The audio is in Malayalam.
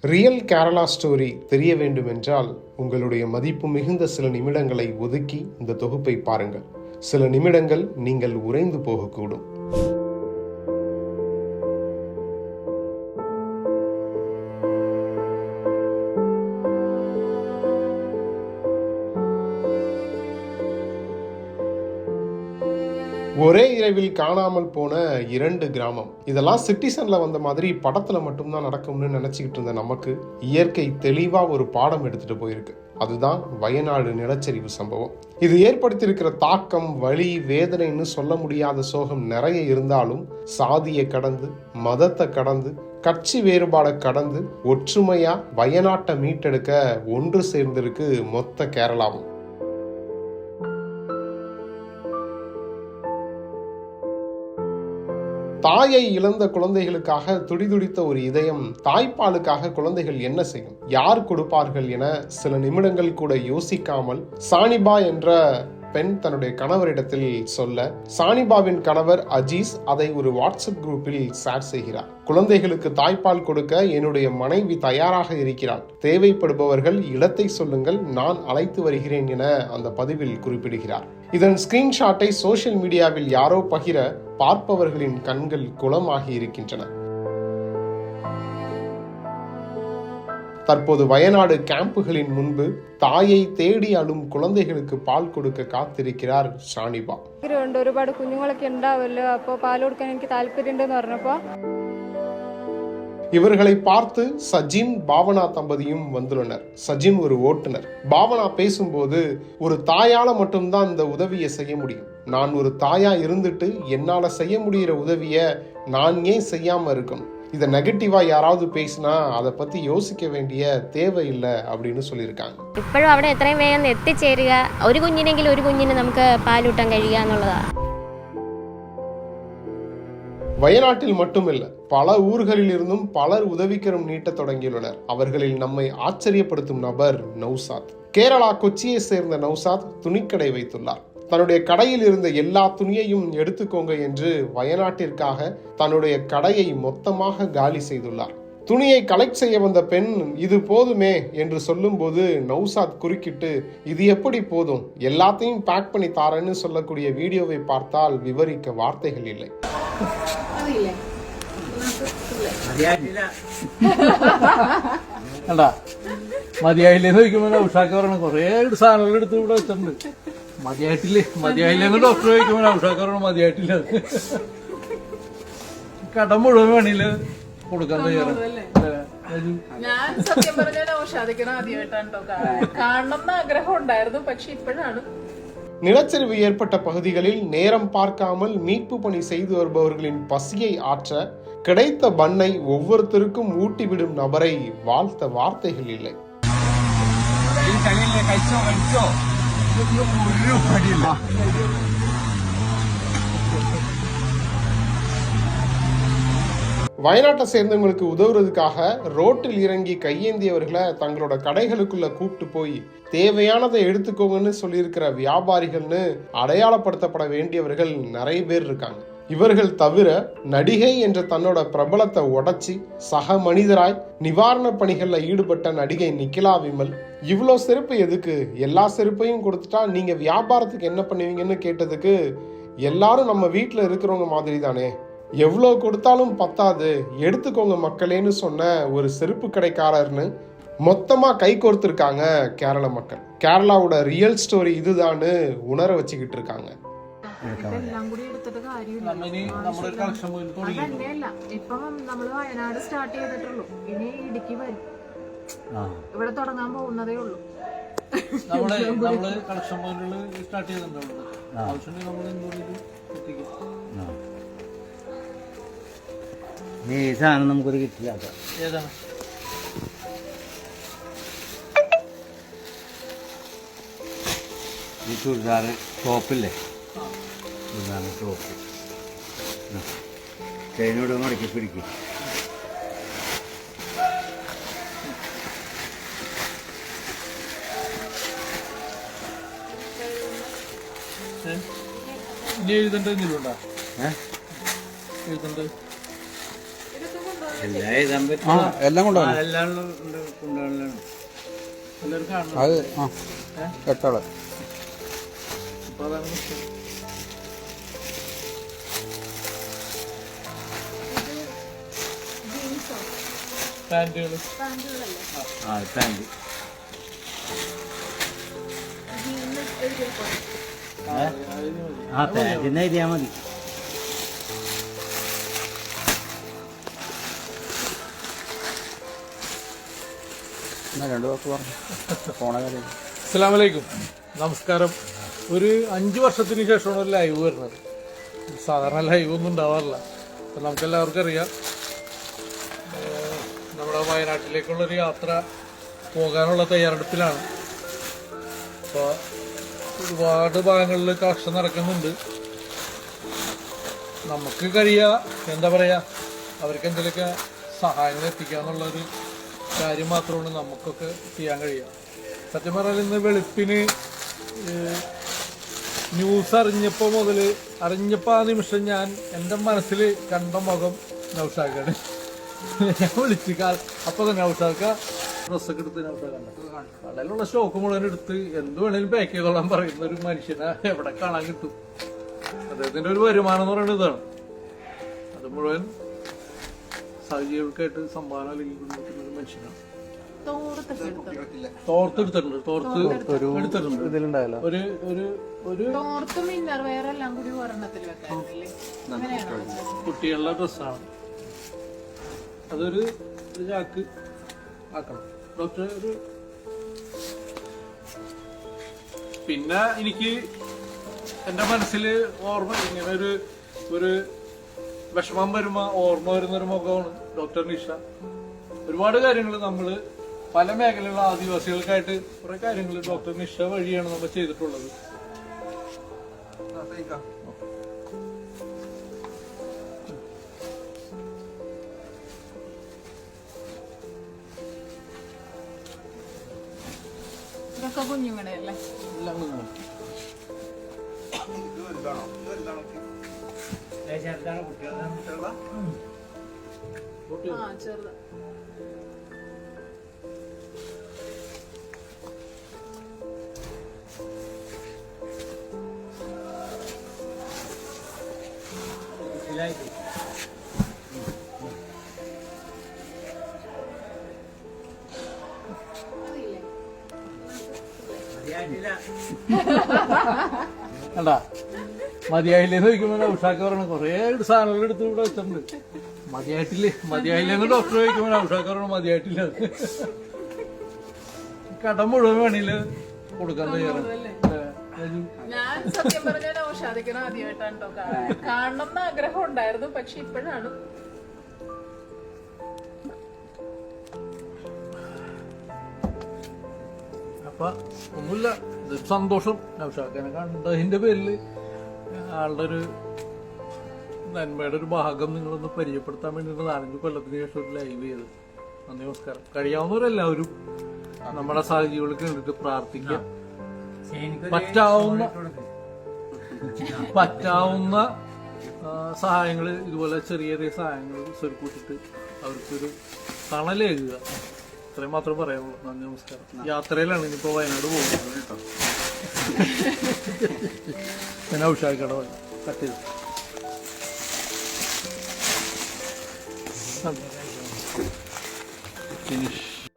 ரியல் கேரளா ஸ்டோரி தெரிய வேண்டுமென்றால் உங்களுடைய மதிப்பு மிகுந்த சில நிமிடங்களை ஒதுக்கி இந்த தொகுப்பை பாருங்கள். சில நிமிடங்கள் நீங்கள் உறைந்து போகக்கூடும். ஒரே இரவில் காணாமல் போன இரண்டு கிராமம். இதெல்லாம் சிட்டிசன்ல வந்த மாதிரி படத்துல மட்டும்தான் நடக்கும்னு நினைச்சுக்கிட்டு இருந்த நமக்கு இயற்கை தெளிவா ஒரு பாடம் எடுத்துட்டு போயிருக்கு. அதுதான் வயநாடு நிலச்சரிவு சம்பவம். இது ஏற்படுத்தியிருக்கிற தாக்கம் வலி வேதனைன்னு சொல்ல முடியாத சோகம் நிறைய இருந்தாலும் சாதியை கடந்து மதத்தை கடந்து கட்சி வேறுபாடை கடந்து ஒற்றுமையா வயநாட்டை மீட்டெடுக்க ஒன்று சேர்ந்திருக்கு மொத்த கேரளாவும். தாயை இழந்த குழந்தைகளுக்காக துடிதுடித்த ஒரு இதயம் தாய்ப்பாலுக்காக குழந்தைகள் என்ன செய்யும்? யார் கொடுப்பார்கள் என சில நிமிடங்கள் கூட யோசிக்காமல் சானிபா என்ற பெண் தன்னுடைய கணவரிடத்தில் சொல்ல சானிபாவின் கணவர் அஜீஸ் அதை ஒரு வாட்ஸ்அப் குரூப்பில் ஷேர் செய்கிறார். குழந்தைகளுக்கு தாய்ப்பால் கொடுக்க என்னுடைய மனைவி தயாராக இருக்கிறாள். தேவைப்படுபவர்கள் இடத்தை சொல்லுங்கள் நான் அழைத்து வருகிறேன் என அந்த பதிவில் குறிப்பிடுகிறார். இதன் ஸ்கிரீன்ஷாட்டை சோஷியல் மீடியாவில் யாரோ பகிர பார்ப்பவர்களின் கண்கள் குளமாகி இருக்கின்றன. தற்போது வயநாடு கேம்புகளின் முன்பு தாயை தேடி அழும் குழந்தைகளுக்கு பால் கொடுக்க காத்திருக்கிறார் ஷானிபா ആഗ്രഹമുണ്ട് ഒരുപാട് കുഞ്ഞുങ്ങളൊക്കെ ഉണ്ടാവുമല്ലോ അപ്പോൾ പാൽ കൊടുക്കാൻ എനിക്ക് താല്പര്യമുണ്ടെന്ന് പറഞ്ഞപ്പോൾ இவர்களை பார்த்து சஜின் பாவனா தம்பதியும் வந்துள்ளனர் சஜின் ஒரு ஓட்டுநர் பாவனா பேசும்போது ஒரு தாயால மட்டும்தான் இந்த உதவியை செய்ய முடியும் நான் ஒரு தாயா இருந்துட்டு என்னால செய்ய முடிகிற உதவிய நான் ஏன் செய்யாம இருக்கணும் இதை நெகட்டிவா யாராவது பேசினா அதை பத்தி யோசிக்க வேண்டிய தேவையில்லை அப்படின்னு சொல்லியிருக்காங்க ഇപ്പോഴും അവിടെ എത്രയും വേഗം എത്തിച്ചേരുക ഒരു കുഞ്ഞിനെങ്കിലും ഒരു കുഞ്ഞിന് നമുക്ക് പാലൂട്ടാൻ കഴിയുക എന്നുള്ളതാണ് வயநாட்டில் மட்டுமில்ல பல ஊர்களில் இருந்தும் பலர் உதவிக்கரம் நீட்டத் தொடங்கியுள்ளனர் அவர்களில் நம்மை ஆச்சரியப்படுத்தும் நபர் நௌசாத் கேரளா கொச்சியை சேர்ந்த நௌசாத் துணிக்கடை வைத்துள்ளார் தன்னுடைய கடையில் இருந்த எல்லா துணியையும் எடுத்துக்கோங்க என்று வயநாட்டிற்காக தன்னுடைய கடையை மொத்தமாக காலி செய்துள்ளார் துணியை கலெக்ட் செய்ய வந்த பெண் இது போதுமே என்று சொல்லும்போது நௌசாத் குறுக்கிட்டு இது எப்படி போதும் எல்லாத்தையும் பேக் பண்ணி தாரேன்னு சொல்லக்கூடிய வீடியோவை பார்த்தால் விவரிக்க வார்த்தைகள் இல்லை കണ്ടാ മതിയായില്ലേന്ന് ചോദിക്കുമ്പോ ഉഷാക്ക് പറയണം കൊറേ സാധനങ്ങൾ എടുത്ത് ഇവിടെ വെച്ചിട്ടുണ്ട് മതിയായിട്ടില്ലേ മതിയായില്ലെന്ന് ഡോക്ടർ ചോദിക്കുമ്പോ ഉഷാക്ക് പറയണം മതിയായിട്ടില്ല അത്. കടം മുഴുവൻ വേണില്ല കൊടുക്കാൻ തയ്യാറാണ് ഒരു ഞാൻ സത്യം പറഞ്ഞാൽ ഔഷാദിക്കണം ആദ്യമായിട്ടാണ് കേട്ടോ കാണുന്നത്. കാണണം എന്ന് ആഗ്രഹം ഉണ്ടായിരുന്നു പക്ഷെ ഇപ്പോഴാണ് நிலச்சரிவு ஏற்பட்ட பகுதிகளில் நேரம் பார்க்காமல் மீட்பு பணி செய்து வருபவர்களின் பசியை ஆற்ற கிடைத்த பண்ணை ஒவ்வொருத்தருக்கும் ஊட்டிவிடும் நபரை வாழ்த்த வார்த்தைகள் இல்லை வயநாட்டை சேர்ந்தவங்களுக்கு உதவுறதுக்காக ரோட்டில் இறங்கி கையேந்தியவர்களை தங்களோட கடைகளுக்குள்ள கூப்பிட்டு போய் தேவையானதை எடுத்துக்கோங்கன்னு சொல்லியிருக்கிற வியாபாரிகள்னு அடையாளப்படுத்தப்பட வேண்டியவர்கள் நிறைய பேர் இருக்காங்க. இவர்கள் தவிர நடிகை என்ற தன்னோட பிரபலத்தை உடைச்சி சக மனிதராய் நிவாரண பணிகளில் ஈடுபட்ட நடிகை நிக்கிலா விமல். இவ்வளோ செருப்பு எதுக்கு? எல்லா செருப்பையும் கொடுத்துட்டா நீங்கள் வியாபாரத்துக்கு என்ன பண்ணுவீங்கன்னு கேட்டதுக்கு எல்லாரும் நம்ம வீட்டில் இருக்கிறவங்க மாதிரி தானே எவ்வளோ கொடுத்தாலும் பத்தாது. எடுத்துக்கோங்க மக்களேன்னு சொன்ன ஒரு செருப்பு கடைக்காரர்னு மொத்தமாக கை கோர்த்துருக்காங்க கேரள மக்கள். கேரளாவோட ரியல் ஸ்டோரி இதுதான்னு உணர வச்சுக்கிட்டு இருக்காங்க. ഇതെല്ലാം കൂടി എടുത്തിട്ട് കാര്യമില്ല. അതന്നെയല്ല ഇപ്പം നമ്മൾ വയനാട് സ്റ്റാർട്ട് ചെയ്തിട്ടുള്ളൂ. ഇനി ഇടുക്കി വരും. ഇവിടെ തുടങ്ങാൻ പോകുന്നതേ ഉള്ളൂ. നമ്മൾ നമ്മൾ കളക്ഷൻ പോയിന്റുകൾ സ്റ്റാർട്ട് ചെയ്തിട്ടുണ്ടോ ആവശ്യമുണ്ടെങ്കിൽ നമ്മൾ എന്തുകൊണ്ട് എത്തിക്കും. ഈ സാധനം നമുക്കൊരു കിട്ടില്ല ഏതാണ്? ഈ ചുരിദാറ് ടോപ്പില്ലേ ചുരിദാറ് ടോപ്പ് ചെയിനോട് മടക്കി പിടിക്കും. ഇനി എഴുതേണ്ട എന്തെങ്കിലും എഴുതേണ്ട? എല്ലാം എഴുതാൻ പറ്റും. എല്ലാം കൊണ്ടുപോകണം എല്ലാം അത് ആ. എട്ടാൾ. പാന്റുകൾ? ആ. പാന്റ്. ആ എഴുതിയാൽ മതി. അസ്സലാമലൈക്കും. നമസ്കാരം. ഒരു അഞ്ച് വർഷത്തിന് ശേഷമാണ് ഒരു ലൈവ് വരുന്നത്. സാധാരണ ലൈവ് ഒന്നും ഉണ്ടാവാറില്ല. അപ്പം നമുക്ക് എല്ലാവർക്കും അറിയാം. നമ്മുടെ വയനാട്ടിലേക്കുള്ളൊരു യാത്ര പോകാനുള്ള തയ്യാറെടുപ്പിലാണ്. അപ്പോൾ ഒരുപാട് ഭാഗങ്ങളിൽ കാക്ഷ നടക്കുന്നുണ്ട്. നമുക്ക് കഴിയുക എന്താ പറയുക അവർക്ക് എന്തെങ്കിലുമൊക്കെ സഹായങ്ങൾ എത്തിക്കുക എന്നുള്ളൊരു കാര്യം മാത്രമാണ് നമുക്കൊക്കെ ചെയ്യാൻ കഴിയുക. സത്യം പറഞ്ഞാൽ ഇന്ന് വെളുപ്പിന് ന്യൂസ് അറിഞ്ഞപ്പോൾ മുതൽ അറിഞ്ഞപ്പോൾ ആ നിമിഷം ഞാൻ എന്റെ മനസ്സിൽ കണ്ട മുഖം നൗഷാക്കാണ് ഞാൻ വിളിച്ചു അപ്പൊ തന്നെ നൗഷാക്ക ഡ്രസ്സൊക്കെ എടുത്ത് കടയിലുള്ള സ്റ്റോക്ക് മുഴുവൻ എടുത്ത് എന്ത് വേണേലും പാക്ക് ചെയ്തോളാൻ പറയുന്ന ഒരു മനുഷ്യനെ എവിടെ കാണാൻ കിട്ടും? അദ്ദേഹത്തിന്റെ ഒരു വരുമാനം എന്ന് പറയുന്നത് ഇതാണ്. അത് മുഴുവൻ സഹജീവികൾക്കായിട്ട് സംഭാവന അല്ലെങ്കിൽ കൊടുക്കുന്ന ഒരു മനുഷ്യനാണ്. തോർത്ത് എടുത്തിട്ടുണ്ട് തോർത്ത് എടുത്തിട്ടുണ്ട്. ഒരു ഒരു ഒരു തോർത്തും ഇന്നർ അതൊരു ഒരു ചാക്ക് ആക്കണം. ഡോക്ടർ ഒരു പിന്നെ എനിക്ക് എന്റെ മനസ്സിൽ ഓർമ്മ ഇങ്ങനെ ഒരു ഒരു വിഷമം വരുമ്പോ ഓർമ്മ വരുന്ന ഒരു മുഖമാണ് ഡോക്ടർ നിഷ. ഒരുപാട് കാര്യങ്ങൾ നമ്മൾ പല മേഖലയിലുള്ള ആദിവാസികൾക്കായിട്ട് കുറെ കാര്യങ്ങൾ ഡോക്ടർ നിഷ വഴിയാണ് നമ്മൾ ചെയ്തിട്ടുള്ളത്. ഇതൊക്കെ കുഞ്ഞുങ്ങളുടെ അല്ലേ? ആ ചെറുത്. കണ്ടാ? മതിയായില്ലേന്ന് ചോദിക്കുമ്പോൾ ഉഷാക്ക് പറയണം കുറേ സാധനങ്ങൾ എടുത്ത് ഇവിടെ വെച്ചിട്ടുണ്ട്. മതിയായിട്ടില്ലേ? മതിയായില്ലെന്ന് ഡോക്ടർ ചോദിക്കുമ്പോൾ ഉഷാക്ക് പറയണം മതിയായിട്ടില്ല. കടം മുഴുവൻ വേണില്ല കൊടുക്കാൻ തയ്യാറാണ് ഞാൻ സത്യം പറഞ്ഞാൽ ഔഷാദിക്കണം ആദ്യമായിട്ടാണ് കേട്ടോ കാണണം എന്ന് ആഗ്രഹം ഉണ്ടായിരുന്നു പക്ഷെ ഇപ്പോഴാണ്. അപ്പൊ ഒന്നുമില്ല. സന്തോഷം. നൗഷാഖിനെ കണ്ടതിന്റെ പേരിൽ ആളുടെ ഒരു നന്മയുടെ ഒരു ഭാഗം നിങ്ങളൊന്ന് പരിചയപ്പെടുത്താൻ വേണ്ടിയിട്ട് നാലഞ്ച് കൊല്ലത്തിന് ശേഷം ഒരു ലൈവ് ചെയ്ത്. നന്ദി നമസ്കാരം. കഴിയാവുന്നവരെല്ലാവരും നമ്മുടെ സഹജീവികൾക്ക് വേണ്ടിയിട്ട് പ്രാർത്ഥിക്കാം. പറ്റാവുന്ന പറ്റാവുന്ന സഹായങ്ങൾ ഇതുപോലെ ചെറിയ ചെറിയ സഹായങ്ങൾ സ്വരുക്കൂട്ടിട്ട് അവർക്കൊരു തണലേകുക. ഇത്രയും മാത്രമേ പറയാനുള്ളൂ നന്ദി നമസ്കാരം. യാത്രയിലാണ് ഇനിയിപ്പോ വയനാട് പോകുന്നത് കേട്ടോ. ഞാൻ ഔഷാക്കട കട്ട് ചെയ്തു. ഫിനിഷ്